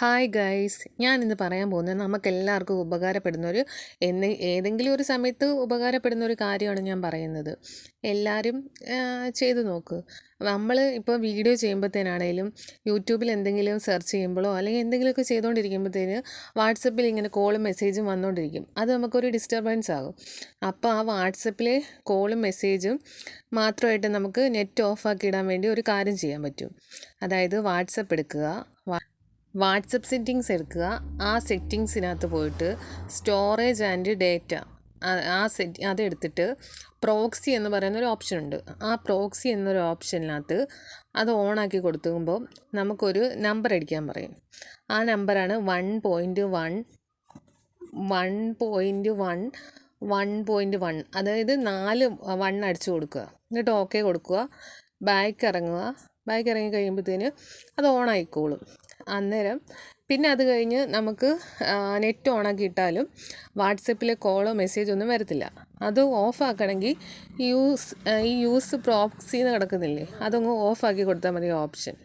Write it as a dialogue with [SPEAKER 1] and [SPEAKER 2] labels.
[SPEAKER 1] Hi guys ഞാൻ ഇന്ന് പറയാൻ പോകുന്നത് നമുക്ക് എല്ലാവർക്കും ഉപകാരപ്പെടുന്ന ഒരു എന്ന് ഏതെങ്കിലും ഒരു സമയത്ത് ഉപകാരപ്പെടുന്ന ഒരു കാര്യമാണ് ഞാൻ പറയുന്നത്. എല്ലാവരും ചെയ്തു നോക്ക്. നമ്മൾ ഇപ്പോൾ വീഡിയോ ചെയ്യുമ്പോഴത്തേനാണേലും യൂട്യൂബിൽ എന്തെങ്കിലും സെർച്ച് ചെയ്യുമ്പോഴോ അല്ലെങ്കിൽ എന്തെങ്കിലുമൊക്കെ ചെയ്തുകൊണ്ടിരിക്കുമ്പോഴത്തേന് വാട്സപ്പിൽ ഇങ്ങനെ കോളും മെസ്സേജും വന്നുകൊണ്ടിരിക്കും. അത് നമുക്കൊരു ഡിസ്റ്റർബൻസ് ആകും. അപ്പോൾ ആ വാട്സപ്പിലെ കോളും മെസ്സേജും മാത്രമായിട്ട് നമുക്ക് നെറ്റ് ഓഫ് ആക്കി ഇടാൻ വേണ്ടി ഒരു കാര്യം ചെയ്യാൻ പറ്റും. അതായത് വാട്സപ്പ് എടുക്കുക. വാട്സപ്പ് സെറ്റിങ്സ് എടുക്കുക. ആ സെറ്റിങ്സിനകത്ത് പോയിട്ട് സ്റ്റോറേജ് ആൻഡ് ഡേറ്റ. ആ സെറ്റ് അതെടുത്തിട്ട് പ്രോക്സി എന്ന് പറയുന്ന ഒരു ഓപ്ഷൻ ഉണ്ട്. ആ പ്രോക്സി എന്നൊരു ഓപ്ഷനിനകത്ത് അത് ഓണാക്കി കൊടുത്തുമ്പോൾ നമുക്കൊരു നമ്പർ അടിക്കാൻ പറയും. ആ നമ്പറാണ് one point one one point one one point one. അതായത് നാല് വൺ അടിച്ചു കൊടുക്കുക. എന്നിട്ട് ഓക്കെ കൊടുക്കുക. ബാക്ക് ഇറങ്ങുക ബാക്ക് ഇറങ്ങി കഴിയുമ്പോഴത്തേന് അത് ഓൺ ആയിക്കോളും. അന്നേരം. പിന്നെ അത് കഴിഞ്ഞ് നമുക്ക് നെറ്റ് ഓണാക്കി ഇട്ടാലും വാട്സപ്പിലെ കോളോ മെസ്സേജോ ഒന്നും വരത്തില്ല. അത് ഓഫാക്കണമെങ്കിൽ യൂസ് ഈ യൂസ് പ്രോക്സി എന്ന് കിടക്കുന്നില്ലേ? അതങ്ങ് ഓഫാക്കി കൊടുത്താൽ മതി ഓപ്ഷൻ.